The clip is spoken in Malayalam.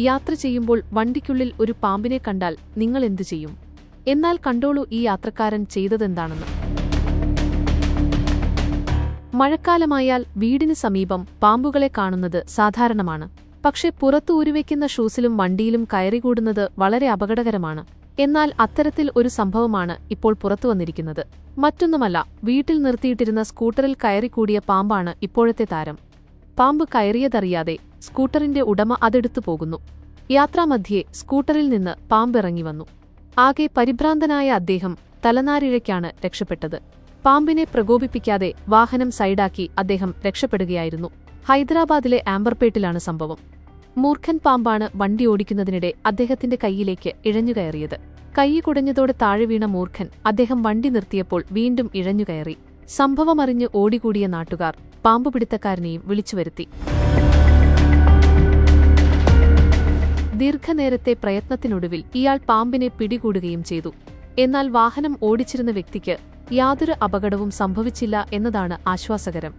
യാത്ര ചെയ്യുമ്പോൾ വണ്ടിക്കുള്ളിൽ ഒരു പാമ്പിനെ കണ്ടാൽ നിങ്ങൾ എന്തു ചെയ്യും? എന്നാൽ കണ്ടോളൂ ഈ യാത്രക്കാരൻ ചെയ്തതെന്താണെന്ന്. മഴക്കാലമായാൽ വീടിന് സമീപം പാമ്പുകളെ കാണുന്നത് സാധാരണമാണ്. പക്ഷെ പുറത്തു ഊരിവെക്കുന്ന ഷൂസിലും വണ്ടിയിലും കയറികൂടുന്നത് വളരെ അപകടകരമാണ്. എന്നാൽ അത്തരത്തിൽ ഒരു സംഭവമാണ് ഇപ്പോൾ പുറത്തുവന്നിരിക്കുന്നത് മറ്റൊന്നുമല്ല വീട്ടിൽ നിർത്തിയിട്ടിരുന്ന സ്കൂട്ടറിൽ കയറിക്കൂടിയ പാമ്പാണ് ഇപ്പോഴത്തെ താരം. പാമ്പ് കയറിയതറിയാതെ സ്കൂട്ടറിന്റെ ഉടമ അതെടുത്തു പോകുന്നു. യാത്രാമധ്യേ സ്കൂട്ടറിൽ നിന്ന് പാമ്പിറങ്ങി വന്നു. ആകെ പരിഭ്രാന്തനായ അദ്ദേഹം തലനാരിഴയ്ക്കാണ് രക്ഷപ്പെട്ടത്. പാമ്പിനെ പ്രകോപിപ്പിക്കാതെ വാഹനം സൈഡാക്കി അദ്ദേഹം രക്ഷപ്പെടുകയായിരുന്നു. ഹൈദരാബാദിലെ ആംബർപേട്ടിലാണ് സംഭവം. മൂർഖൻ പാമ്പാണ് വണ്ടി ഓടിക്കുന്നതിനിടെ അദ്ദേഹത്തിന്റെ കൈയിലേക്ക് ഇഴഞ്ഞുകയറിയത് കൈ കുടഞ്ഞതോടെ താഴെ വീണ മൂർഖൻ അദ്ദേഹം വണ്ടി നിർത്തിയപ്പോൾ വീണ്ടും ഇഴഞ്ഞുകയറി സംഭവമറിഞ്ഞ് ഓടികൂടിയ നാട്ടുകാർ പാമ്പുപിടുത്തക്കാരനെയും വിളിച്ചുവരുത്തി. ദീർഘനേരത്തെ പ്രയത്നത്തിനൊടുവിൽ ഇയാൾ പാമ്പിനെ പിടികൂടുകയും ചെയ്തു. എന്നാൽ വാഹനം ഓടിച്ചിരുന്ന വ്യക്തിക്ക് യാതൊരു അപകടവും സംഭവിച്ചില്ല എന്നതാണ് ആശ്വാസകരം.